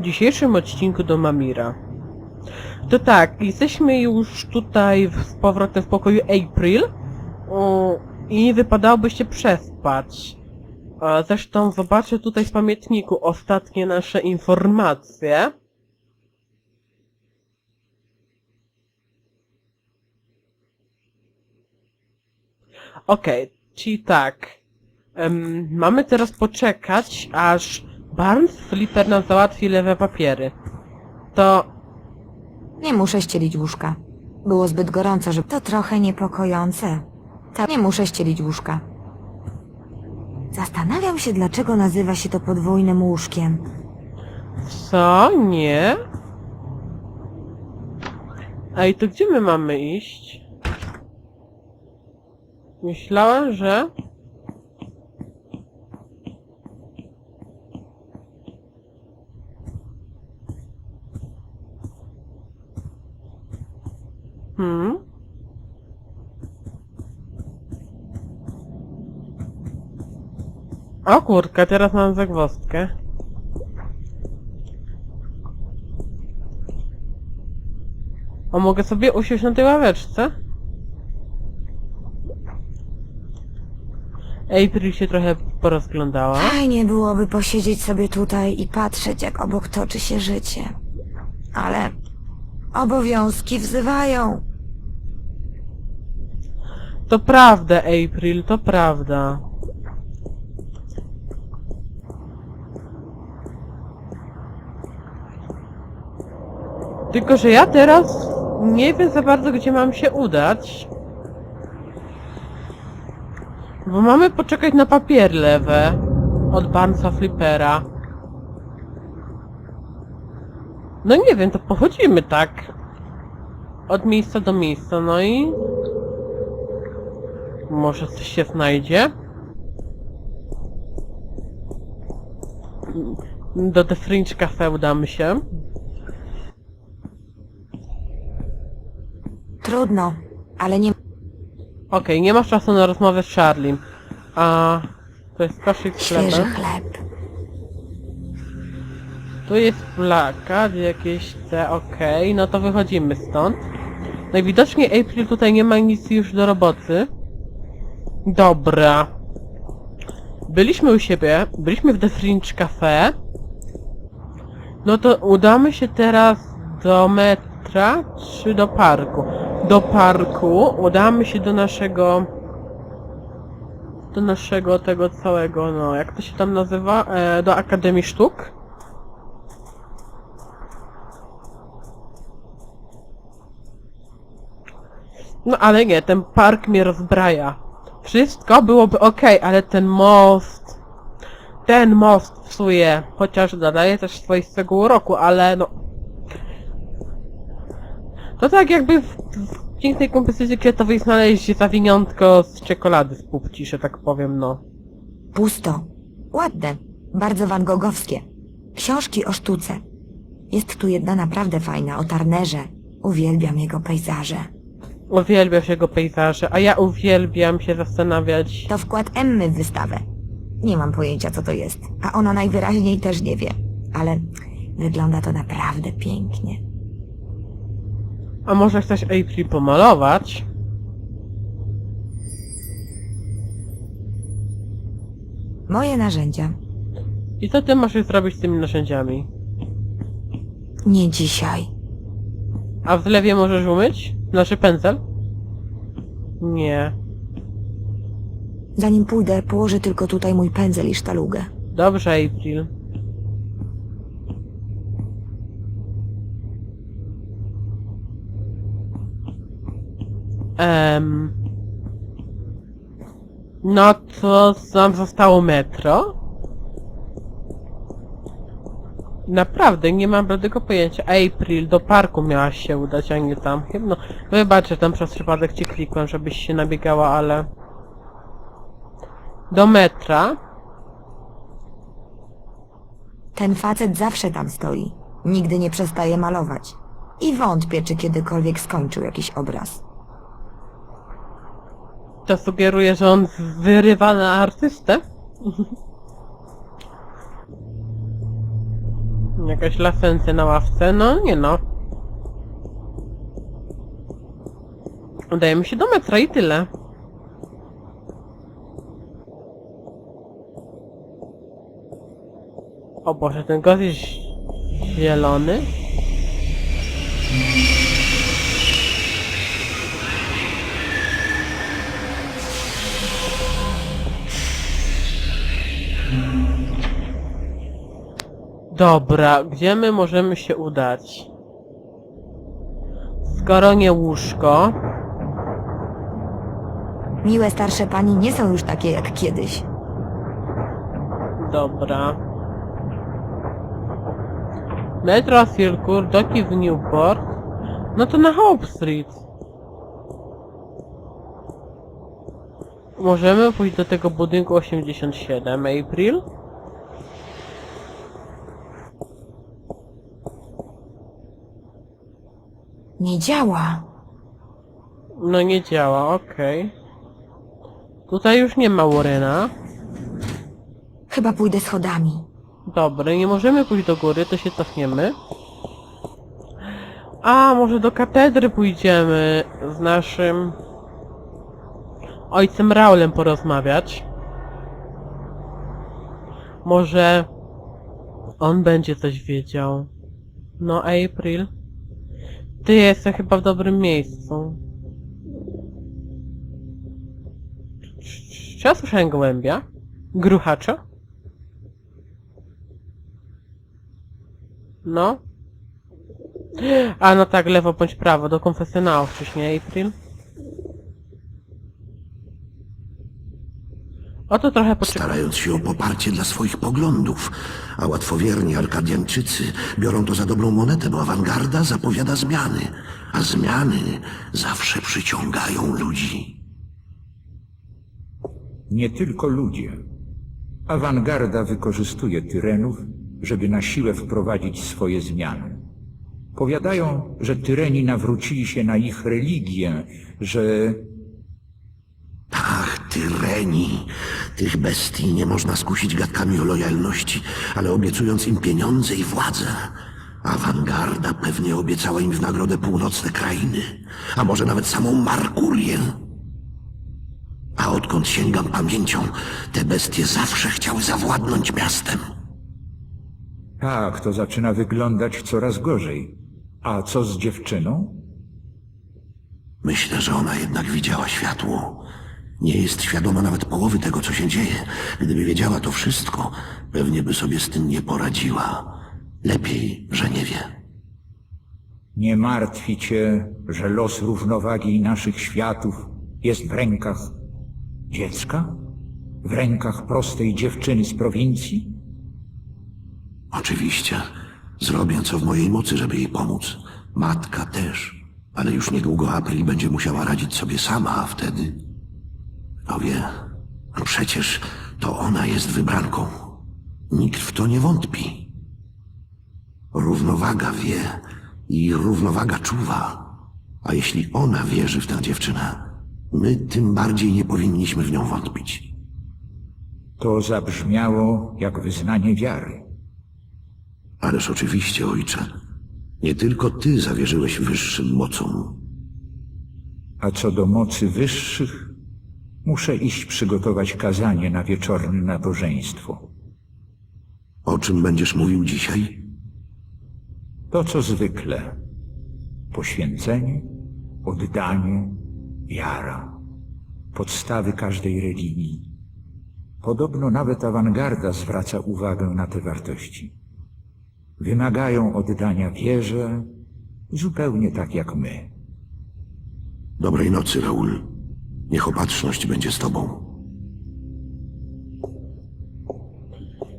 w dzisiejszym odcinku do Mamira. To tak, jesteśmy już tutaj z powrotem w pokoju April o, i wypadałoby się przespać. A zresztą zobaczę tutaj w pamiętniku ostatnie nasze informacje. Okej, czyli tak. Em, mamy teraz poczekać, aż Barnes Flipper nam załatwi lewe papiery. To Nie muszę ścielić łóżka. Było zbyt gorąco, żeby... To trochę niepokojące. Ta... Nie muszę ścielić łóżka. Zastanawiam się, dlaczego nazywa się to podwójnym łóżkiem. co? Nie? Ej, to gdzie my mamy iść? Myślałem, że... Hmm? O kurka, teraz mam zagwozdkę. A mogę sobie usiąść na tej ławeczce? April się trochę porozglądała. Fajnie byłoby posiedzieć sobie tutaj i patrzeć, jak obok toczy się życie. Ale... Obowiązki wzywają. To prawda, April, to prawda. Tylko, że ja teraz nie wiem za bardzo, gdzie mam się udać. Bo mamy poczekać na papier lewe od Barnesa Flippera. No nie wiem, to pochodzimy tak. Od miejsca do miejsca, no i... Może coś się znajdzie? Do The Fringe Cafe udamy się. Trudno, ale nie... Okej, nie masz czasu na rozmowę z Charlie. A to jest koszyk z Świeży chlebem. chleb. Tu jest plakat, jakieś te, okej, no to wychodzimy stąd. Najwidoczniej April tutaj nie ma nic już do roboty. Dobra. Byliśmy u siebie, byliśmy w The Fringe Cafe. No to udamy się teraz do metra, czy do parku? Do parku, udamy się do naszego... Do naszego tego całego, no, jak to się tam nazywa? E, do Akademii Sztuk. No ale nie, ten park mnie rozbraja. Wszystko byłoby okej, ale ten most... Ten most psuje. Chociaż nadaje też swoistego uroku, ale no... To tak jakby w, w pięknej kompozycji kwiatowej znaleźć zawiniątko z czekolady z pupci, że tak powiem, no. Pusto. Ładne. Bardzo van Gogowskie. Książki o sztuce. Jest tu jedna naprawdę fajna o Tarnerze. Uwielbiam jego pejzaże. Uwielbiam jego pejzaże, a ja uwielbiam się zastanawiać... To wkład Emmy w wystawę. Nie mam pojęcia, co to jest, a ona najwyraźniej też nie wie. Ale wygląda to naprawdę pięknie. A może chcesz April pomalować? Moje narzędzia. I co ty możesz zrobić z tymi narzędziami? Nie dzisiaj. A w zlewie możesz umyć? Znaczy pędzel? Nie. Zanim pójdę, położę tylko tutaj mój pędzel i sztalugę. Dobrze, April. No to nam zostało metro? Naprawdę, nie mam bladego pojęcia. April, do parku miałaś się udać, a nie tam. No, wybacz, że tam przez przypadek ci klikłem, żebyś się nabiegała, ale... Do metra? Ten facet zawsze tam stoi. Nigdy nie przestaje malować. I wątpię, czy kiedykolwiek skończył jakiś obraz. To sugeruje, że on wyrywa na artystę? Jakaś lasencja na ławce? No, nie no. Udajemy się do metra i tyle. O Boże, ten gaz jest zielony. Dobra, gdzie my możemy się udać? Skoro nie łóżko, Miłe starsze pani nie są już takie jak kiedyś. dobra. Metro Circus, doki w Newport. No to na Hope Street. Możemy pójść do tego budynku 87, April? Nie działa. No nie działa, okej. Tutaj już nie ma Warrena. Chyba pójdę schodami. Dobra, nie możemy pójść do góry, to się cofniemy. A, może do katedry pójdziemy z naszym ojcem Raulem porozmawiać. Może on będzie coś wiedział. No, April. Ty jesteś chyba w dobrym miejscu. Czy ja słyszałem gołębia? Gruchacza? No. A no tak, lewo bądź prawo, do konfesjonału wcześniej, April. Oto trochę poczekaj. starając się o poparcie dla swoich poglądów, a łatwowierni Arkadianczycy biorą to za dobrą monetę, bo awangarda zapowiada zmiany, a zmiany zawsze przyciągają ludzi. Nie tylko ludzie. Awangarda wykorzystuje tyrenów, żeby na siłę wprowadzić swoje zmiany. Powiadają, że tyreni nawrócili się na ich religię, że Ach, tyreni! Tych bestii nie można skusić gadkami o lojalności, ale obiecując im pieniądze i władzę. Awangarda pewnie obiecała im w nagrodę północne krainy, a może nawet samą Markurię. A odkąd sięgam pamięcią, te bestie zawsze chciały zawładnąć miastem. tak, to zaczyna wyglądać coraz gorzej. A co z dziewczyną? Myślę, że ona jednak widziała światło. Nie jest świadoma nawet połowy tego, co się dzieje. Gdyby wiedziała to wszystko, pewnie by sobie z tym nie poradziła. Lepiej, że nie wie. Nie martwi cię, że los równowagi naszych światów jest w rękach dziecka? W rękach prostej dziewczyny z prowincji? Oczywiście, zrobię co w mojej mocy, żeby jej pomóc. Matka też. Ale już niedługo April będzie musiała radzić sobie sama, a wtedy... Kto wie, no przecież to ona jest wybranką. Nikt w to nie wątpi. Równowaga wie i równowaga czuwa. A jeśli ona wierzy w tę dziewczynę, my tym bardziej nie powinniśmy w nią wątpić. To zabrzmiało jak wyznanie wiary. Ależ oczywiście, ojcze. Nie tylko ty zawierzyłeś wyższym mocom. A co do mocy wyższych, muszę iść przygotować kazanie na wieczorne nabożeństwo. O czym będziesz mówił dzisiaj? To co zwykle. Poświęcenie, oddanie, wiara. Podstawy każdej religii. Podobno nawet awangarda zwraca uwagę na te wartości. Wymagają oddania wierze, zupełnie tak jak my. Dobrej nocy, Raul. Niech opatrzność będzie z tobą.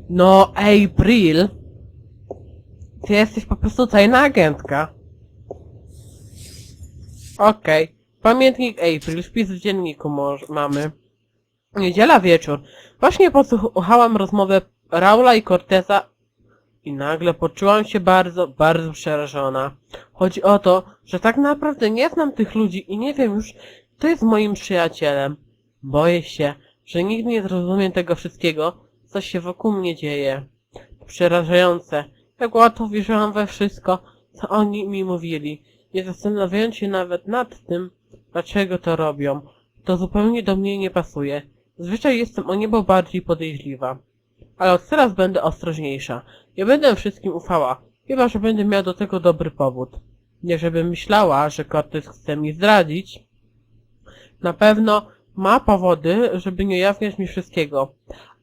No, April. Ty jesteś po prostu tajna agentka. Okej. Pamiętnik April, wpis w dzienniku mamy. Niedziela wieczór. Właśnie posłuchałam rozmowę Raula i Corteza i nagle poczułam się bardzo, bardzo przerażona. Chodzi o to, że tak naprawdę nie znam tych ludzi i nie wiem już, kto jest moim przyjacielem. Boję się, że nigdy nie zrozumiem tego wszystkiego, co się wokół mnie dzieje. To przerażające. Tak łatwo wierzyłam we wszystko, co oni mi mówili, nie zastanawiając się nawet nad tym, dlaczego to robią. To zupełnie do mnie nie pasuje. Zwyczaj jestem o niebo bardziej podejrzliwa. Ale od teraz będę ostrożniejsza. Nie będę wszystkim ufała, chyba że będę miała do tego dobry powód. Nie żebym myślała, że Cortez chce mi zdradzić. Na pewno ma powody, żeby nie ujawniać mi wszystkiego.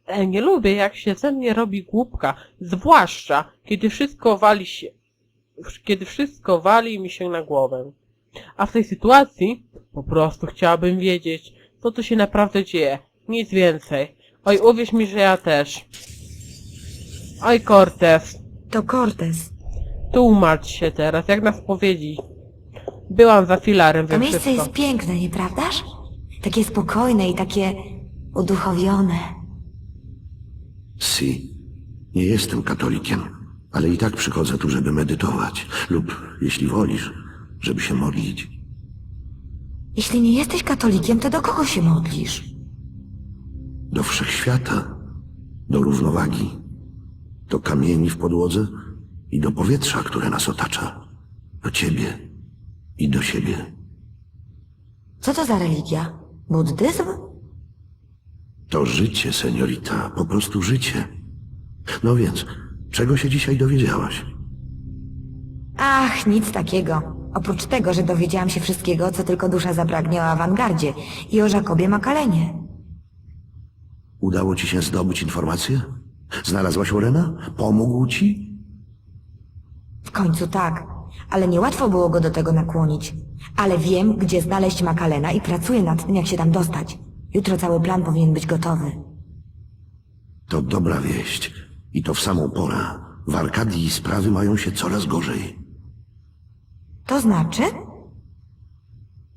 Ale nie lubię, jak się ze mnie robi głupka, zwłaszcza kiedy wszystko wali się, kiedy wszystko wali mi się na głowę. A w tej sytuacji po prostu chciałabym wiedzieć, co tu się naprawdę dzieje. Nic więcej. Oj, uwierz mi, że ja też. Oj, Cortez, To Cortez. tłumacz się teraz, jak na spowiedzi. Byłam za filarem, To wiem miejsce wszystko. jest piękne, nieprawdaż? Takie spokojne i takie uduchowione. Si, nie jestem katolikiem, ale i tak przychodzę tu, żeby medytować. Lub, jeśli wolisz, żeby się modlić. Jeśli nie jesteś katolikiem, to do kogo się modlisz? Do wszechświata, do równowagi, do kamieni w podłodze i do powietrza, które nas otacza. Do ciebie i do siebie. Co to za religia? Buddyzm? To życie, seniorita, po prostu życie. No więc, czego się dzisiaj dowiedziałaś? Ach, nic takiego. Oprócz tego, że dowiedziałam się wszystkiego, co tylko dusza zapragnie o awangardzie i o Jakobie Makalenie. Udało ci się zdobyć informacje? Znalazłaś Orena? Pomógł ci? W końcu tak, ale niełatwo było go do tego nakłonić. Ale wiem, gdzie znaleźć Makalena i pracuję nad tym, jak się tam dostać. Jutro cały plan powinien być gotowy. To dobra wieść. I to w samą porę. W Arkadii sprawy mają się coraz gorzej. To znaczy?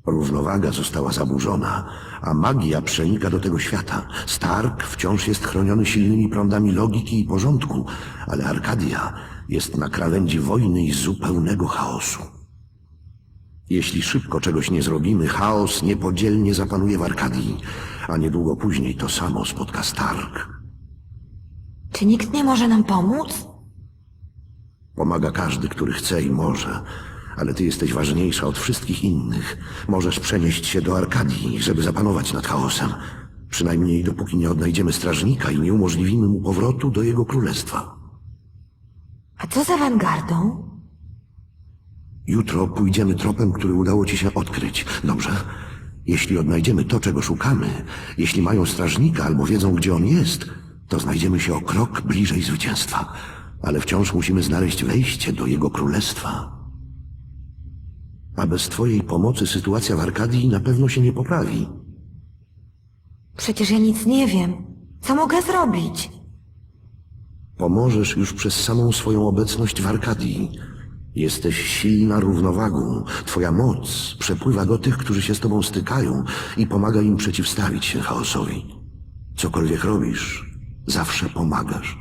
Równowaga została zaburzona, a magia przenika do tego świata. Stark wciąż jest chroniony silnymi prądami logiki i porządku, ale Arkadia jest na krawędzi wojny i zupełnego chaosu. Jeśli szybko czegoś nie zrobimy, chaos niepodzielnie zapanuje w Arkadii, a niedługo później to samo spotka Stark. Czy nikt nie może nam pomóc? Pomaga każdy, który chce i może, ale ty jesteś ważniejsza od wszystkich innych. Możesz przenieść się do Arkadii, żeby zapanować nad chaosem. Przynajmniej dopóki nie odnajdziemy strażnika i nie umożliwimy mu powrotu do jego królestwa. A co z awangardą? Jutro pójdziemy tropem, który udało ci się odkryć. Dobrze? Jeśli odnajdziemy to, czego szukamy, jeśli mają strażnika albo wiedzą, gdzie on jest, to znajdziemy się o krok bliżej zwycięstwa. Ale wciąż musimy znaleźć wejście do jego królestwa. A bez twojej pomocy sytuacja w Arkadii na pewno się nie poprawi. Przecież ja nic nie wiem. Co mogę zrobić? Pomożesz już przez samą swoją obecność w Arkadii. Jesteś silna równowagą. Twoja moc przepływa do tych, którzy się z tobą stykają i pomaga im przeciwstawić się chaosowi. Cokolwiek robisz, zawsze pomagasz.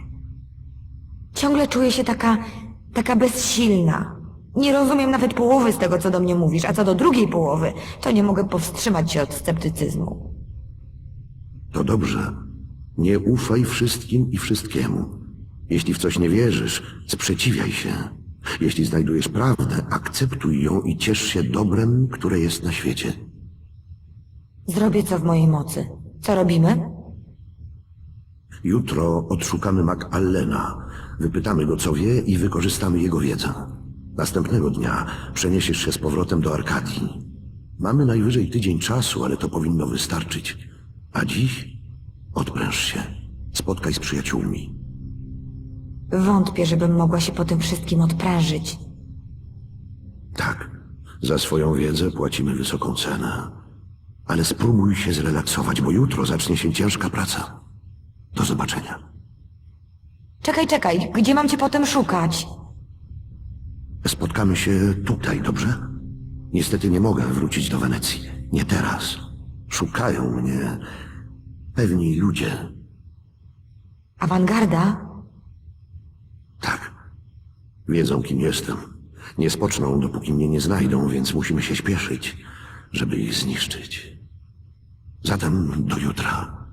Ciągle czuję się taka, taka bezsilna. Nie rozumiem nawet połowy z tego, co do mnie mówisz, a co do drugiej połowy, to nie mogę powstrzymać się od sceptycyzmu. To dobrze. Nie ufaj wszystkim i wszystkiemu. Jeśli w coś nie wierzysz, sprzeciwiaj się. Jeśli znajdujesz prawdę, akceptuj ją i ciesz się dobrem, które jest na świecie. Zrobię co w mojej mocy. Co robimy? Jutro odszukamy MacAllena, wypytamy go co wie i wykorzystamy jego wiedzę. Następnego dnia przeniesiesz się z powrotem do Arkadii. Mamy najwyżej tydzień czasu, ale to powinno wystarczyć. A dziś odpręż się. Spotkaj z przyjaciółmi. Wątpię, żebym mogła się po tym wszystkim odprężyć. Tak, za swoją wiedzę płacimy wysoką cenę. Ale spróbuj się zrelaksować, bo jutro zacznie się ciężka praca. Do zobaczenia. Czekaj, czekaj, gdzie mam cię potem szukać? Spotkamy się tutaj, dobrze? Niestety nie mogę wrócić do Wenecji. Nie teraz. Szukają mnie pewni ludzie. Awangarda? Wiedzą, kim jestem. Nie spoczną, dopóki mnie nie znajdą, więc musimy się śpieszyć, żeby ich zniszczyć. Zatem do jutra.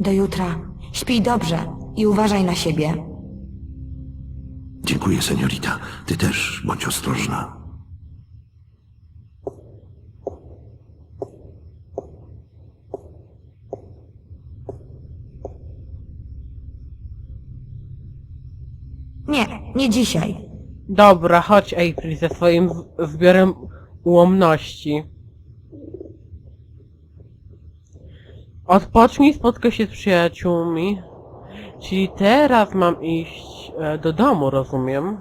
Do jutra. Śpij dobrze i uważaj na siebie. Dziękuję, seniorita. Ty też bądź ostrożna. Nie, dzisiaj. Dobra, chodź April ze swoim zbiorem ułomności. Odpocznij, spotkaj się z przyjaciółmi. Czyli teraz mam iść e, do domu, rozumiem?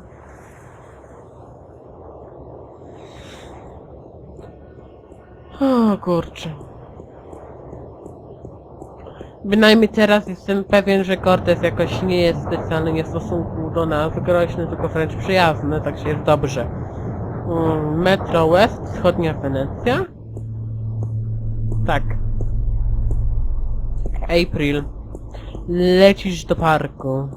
O kurczę. Bynajmniej teraz jestem pewien, że Cortez jakoś nie jest specjalnie w stosunku do nas groźny, tylko wręcz przyjazny, także jest dobrze. Mm, Metro West, wschodnia Wenecja? Tak. April. Lecisz do parku.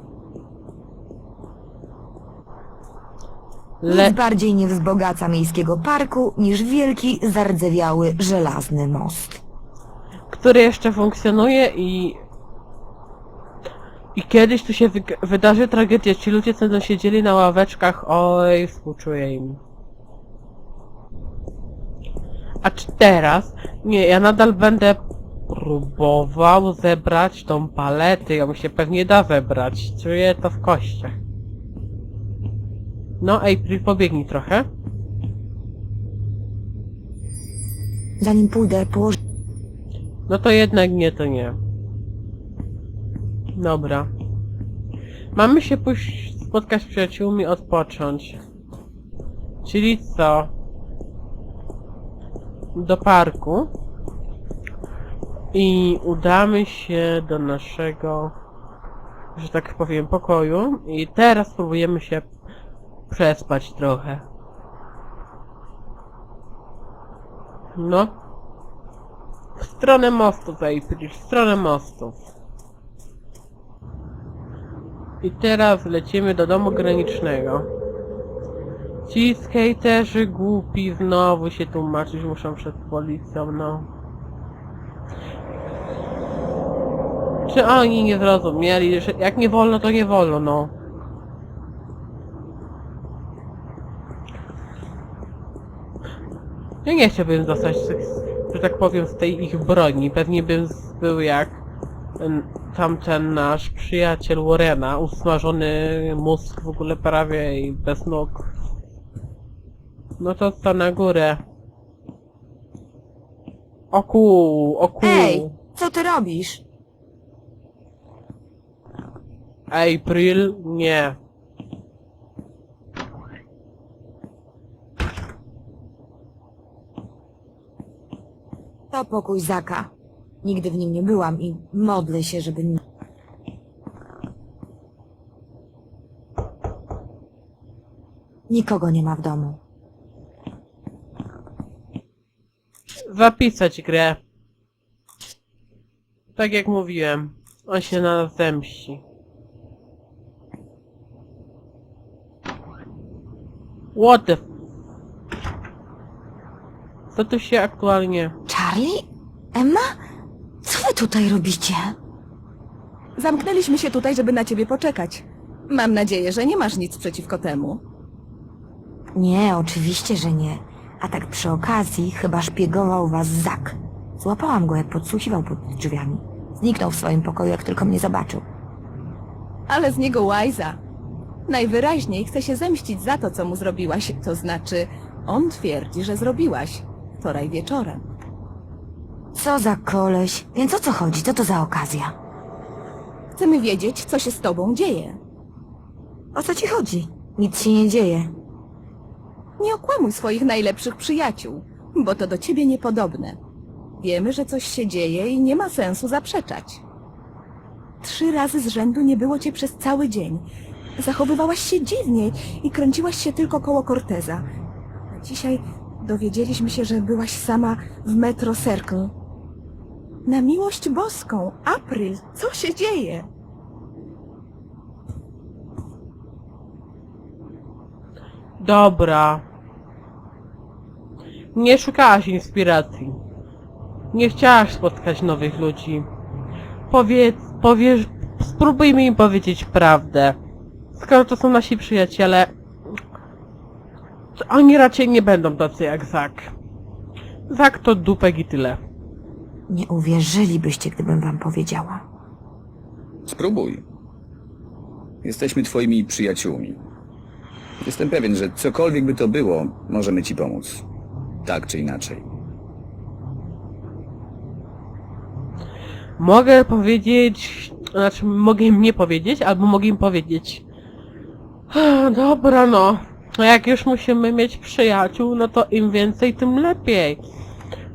Le... Nic bardziej nie wzbogaca miejskiego parku niż wielki, zardzewiały, żelazny most. który jeszcze funkcjonuje i... I kiedyś tu się wy wydarzy tragedia. Ci ludzie co będą siedzieli na ławeczkach, oj, współczuję im. A czy teraz? Nie, ja nadal będę próbował zebrać tą paletę. Ją się pewnie da zebrać. Czuję to w kościach. No, April, pobiegnij trochę. Zanim pójdę, położę No to jednak nie, to nie. Dobra. Mamy się pójść spotkać z przyjaciółmi, odpocząć. Czyli co? Do parku. I udamy się do naszego, że tak powiem, pokoju. I teraz spróbujemy się przespać trochę. No. W stronę mostu, April, w stronę mostów. I teraz lecimy do domu granicznego. Ci skaterzy głupi znowu się tłumaczyć muszą przed policją, no. Czy oni nie zrozumieli, że jak nie wolno, to nie wolno, no. Ja nie chciałbym zostać, że tak powiem, z tej ich broni. Pewnie bym był jak tamten nasz przyjaciel Warrena, usmażony mózg w ogóle prawie i bez nóg. No to co na górę? Oku, oku. Ej, co ty robisz? April, nie. To pokój Zaka. Nigdy w nim nie byłam i modlę się, żeby... nie- Nikogo nie ma w domu. Zapisać grę. Tak jak mówiłem, on się na nas zemści. What the... f- Co tu się aktualnie... Charlie? Emma? Co wy tutaj robicie? Zamknęliśmy się tutaj, żeby na ciebie poczekać. Mam nadzieję, że nie masz nic przeciwko temu. Nie, oczywiście, że nie. A tak przy okazji chyba szpiegował was Zak. Złapałam go, jak podsłuchiwał pod drzwiami. Zniknął w swoim pokoju, jak tylko mnie zobaczył. Ale z niego łajza. Najwyraźniej chce się zemścić za to, co mu zrobiłaś. To znaczy, on twierdzi, że zrobiłaś. Wczoraj wieczorem. Co za koleś? Więc o co chodzi? Co to za okazja? Chcemy wiedzieć, co się z tobą dzieje. O co ci chodzi? Nic się nie dzieje. Nie okłamuj swoich najlepszych przyjaciół, bo to do ciebie niepodobne. Wiemy, że coś się dzieje i nie ma sensu zaprzeczać. Trzy razy z rzędu nie było cię przez cały dzień. Zachowywałaś się dziwnie i kręciłaś się tylko koło Corteza. A dzisiaj dowiedzieliśmy się, że byłaś sama w Metro Circle. Na miłość boską, April, co się dzieje? Dobra. Nie szukałaś inspiracji. Nie chciałaś spotkać nowych ludzi. Powiedz, powiesz, spróbujmy im powiedzieć prawdę. skoro to są nasi przyjaciele, to oni raczej nie będą tacy jak Zak. Zak to dupek i tyle. Nie uwierzylibyście, gdybym wam powiedziała. Spróbuj. Jesteśmy twoimi przyjaciółmi. Jestem pewien, że cokolwiek by to było, możemy ci pomóc. Tak czy inaczej. Mogę powiedzieć, znaczy mogę im nie powiedzieć, albo mogę im powiedzieć. Dobra no, no jak już musimy mieć przyjaciół, no to im więcej, tym lepiej.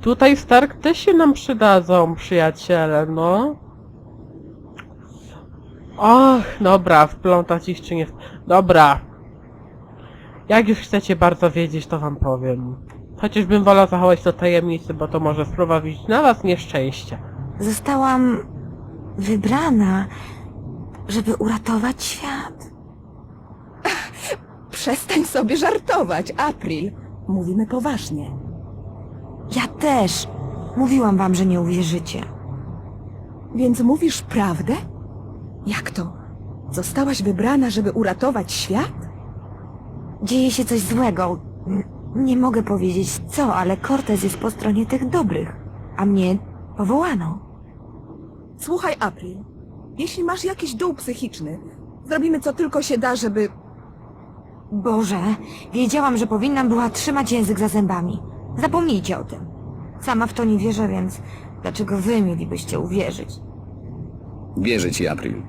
Tutaj Stark też się nam przydadzą, przyjaciele, no. Och, dobra, wplątać ich czy nie... Dobra. Jak już chcecie bardzo wiedzieć, to wam powiem. Chociażbym wolał zachować to tajemnicy, bo to może sprowadzić na was nieszczęście. Zostałam wybrana, żeby uratować świat. Przestań sobie żartować, April. Mówimy poważnie. Ja też. Mówiłam wam, że nie uwierzycie. Więc mówisz prawdę? Jak to? Zostałaś wybrana, żeby uratować świat? Dzieje się coś złego. N- Nie mogę powiedzieć co, ale Cortez jest po stronie tych dobrych, a mnie powołano. Słuchaj, April. Jeśli masz jakiś dół psychiczny, zrobimy co tylko się da, żeby... Boże, wiedziałam, że powinnam była trzymać język za zębami. Zapomnijcie o tym. Sama w to nie wierzę, więc dlaczego wy mielibyście uwierzyć? Wierzę ci, April.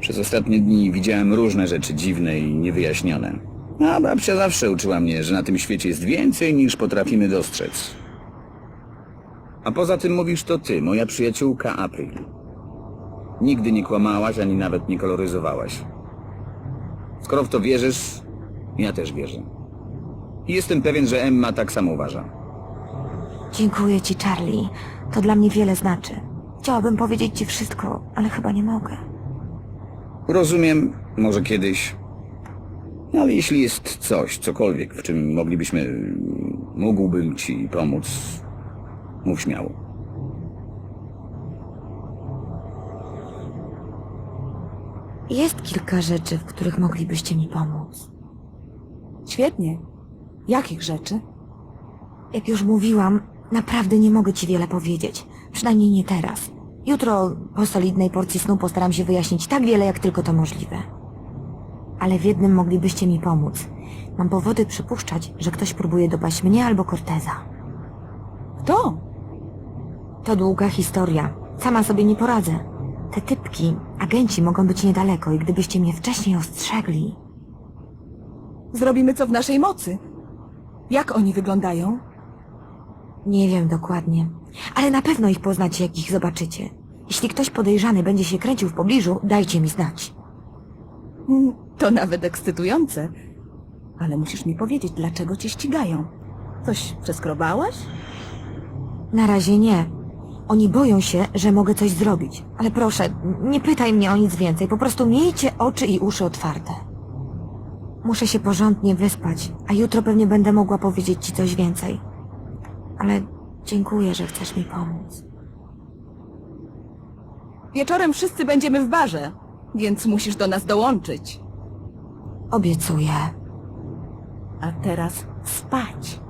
Przez ostatnie dni widziałem różne rzeczy dziwne i niewyjaśnione. A babcia zawsze uczyła mnie, że na tym świecie jest więcej niż potrafimy dostrzec. A poza tym mówisz to ty, moja przyjaciółka April. Nigdy nie kłamałaś, ani nawet nie koloryzowałaś. Skoro w to wierzysz, ja też wierzę. I jestem pewien, że Emma tak samo uważa. Dziękuję ci, Charlie. To dla mnie wiele znaczy. Chciałabym powiedzieć ci wszystko, ale chyba nie mogę. Rozumiem, może kiedyś. No, Ale jeśli jest coś, cokolwiek, w czym moglibyśmy, mógłbym ci pomóc, mów śmiało. Jest kilka rzeczy, w których moglibyście mi pomóc. Świetnie. Jakich rzeczy? Jak już mówiłam, naprawdę nie mogę ci wiele powiedzieć. Przynajmniej nie teraz. Jutro po solidnej porcji snu postaram się wyjaśnić tak wiele, jak tylko to możliwe. Ale w jednym moglibyście mi pomóc. Mam powody przypuszczać, że ktoś próbuje dopaść mnie albo Corteza. Kto? To długa historia. Sama sobie nie poradzę. Te typki, agenci mogą być niedaleko i gdybyście mnie wcześniej ostrzegli... Zrobimy co w naszej mocy. Jak oni wyglądają? Nie wiem dokładnie, ale na pewno ich poznacie, jak ich zobaczycie. Jeśli ktoś podejrzany będzie się kręcił w pobliżu, dajcie mi znać. Mm, To nawet ekscytujące. Ale musisz mi powiedzieć, dlaczego cię ścigają. Coś przeskrobałaś? Na razie nie. Oni boją się, że mogę coś zrobić. Ale proszę, nie pytaj mnie o nic więcej. Po prostu miejcie oczy i uszy otwarte. Muszę się porządnie wyspać, a jutro pewnie będę mogła powiedzieć ci coś więcej. Ale dziękuję, że chcesz mi pomóc. Wieczorem wszyscy będziemy w barze, więc musisz do nas dołączyć. Obiecuję. A teraz spać.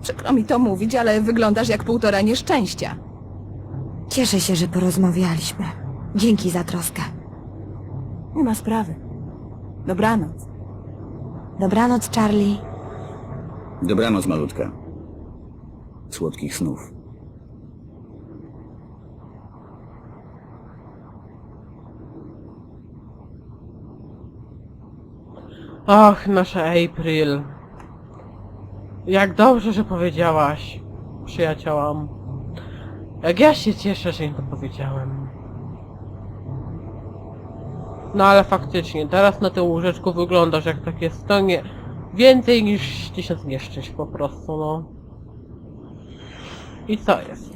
Przykro mi to mówić, ale wyglądasz jak półtora nieszczęścia. Cieszę się, że porozmawialiśmy. Dzięki za troskę. Nie ma sprawy. Dobranoc. Dobranoc, Charlie. Dobranoc, malutka. Słodkich snów. Och, nasza April. Jak dobrze, że powiedziałaś, przyjaciołam. Jak ja się cieszę, że im to powiedziałem. No ale faktycznie, teraz na tym łóżeczku wyglądasz jak takie stonie więcej niż tysiąc nieszczęść po prostu, no. I co jest?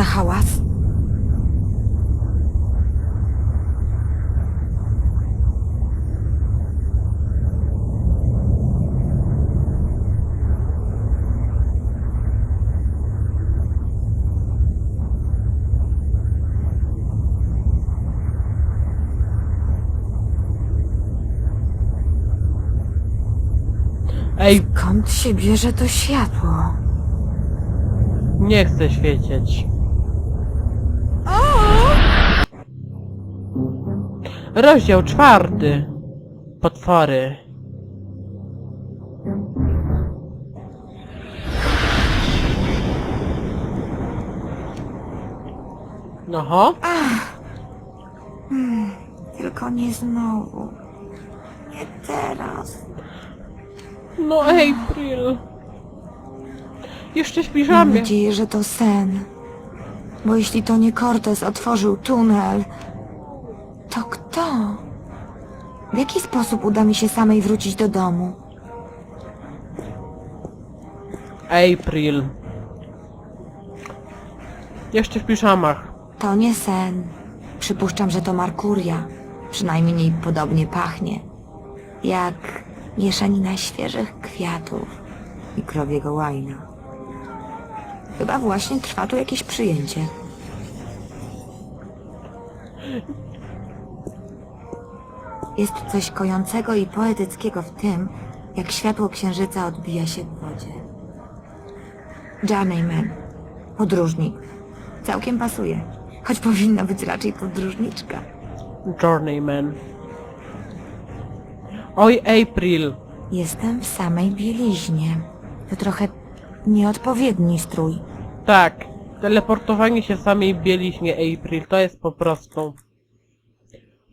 za hałas? Ej, Skąd się bierze to światło? nie chcę świecieć. Rozdział czwarty. Potwory. Noho. Tylko nie znowu. Nie teraz. No April. Jeszcze Mam piżamie. nadzieję, że to sen. Bo jeśli to nie Cortez otworzył tunel, to kto? W jaki sposób uda mi się samej wrócić do domu? April. Jeszcze w piżamach. To nie sen. Przypuszczam, że to Markuria. Przynajmniej podobnie pachnie. Jak mieszanina świeżych kwiatów i krowiego łajna. Chyba właśnie trwa tu jakieś przyjęcie. Jest coś kojącego i poetyckiego w tym, jak światło księżyca odbija się w wodzie. Journeyman. Podróżnik. Całkiem pasuje. Choć powinna być raczej podróżniczka. Journeyman. Oj, April. Jestem w samej bieliźnie. To trochę nieodpowiedni strój. Tak. Teleportowanie się samej bieliźnie April to jest po prostu...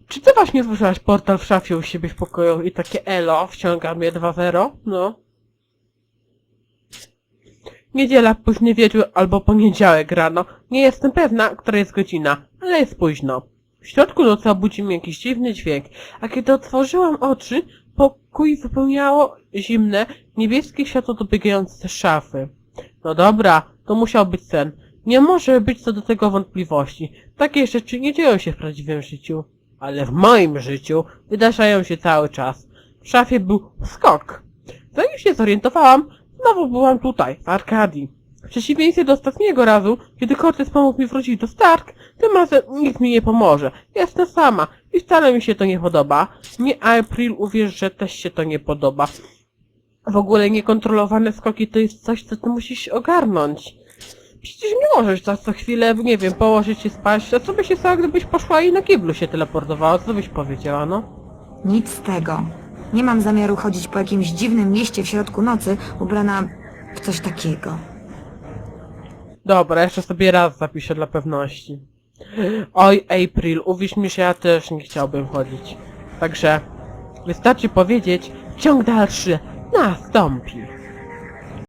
Czy ty właśnie słyszałaś portal w szafie u siebie w pokoju i takie elo, wciąga mnie 2-0? No. Niedziela, późny wieczór albo poniedziałek rano. Nie jestem pewna, która jest godzina, ale jest późno. W środku nocy obudził mnie jakiś dziwny dźwięk, a kiedy otworzyłam oczy, pokój wypełniało zimne, niebieskie światło dobiegające z szafy. No dobra, to musiał być sen. Nie może być co do tego wątpliwości. Takie rzeczy nie dzieją się w prawdziwym życiu. Ale w moim życiu wydarzają się cały czas. W szafie był skok. Zanim się zorientowałam, znowu byłam tutaj, w Arkadii. W przeciwieństwie do ostatniego razu, kiedy Cortez pomógł mi wrócić do Stark, tym razem nikt mi nie pomoże. Jestem sama i wcale mi się to nie podoba. Nie April uwierz, że też się to nie podoba. W ogóle niekontrolowane skoki to jest coś, co ty musisz ogarnąć. Przecież nie możesz za co chwilę, nie wiem, położyć się spać. A co by się stało, gdybyś poszła i na kiblu się teleportowała? Co byś powiedziała, no? Nic z tego. Nie mam zamiaru chodzić po jakimś dziwnym mieście w środku nocy, ubrana w coś takiego. Dobra, jeszcze sobie raz zapiszę dla pewności. Oj, April, uwierz mi, że ja też nie chciałbym chodzić. Także wystarczy powiedzieć, ciąg dalszy nastąpi.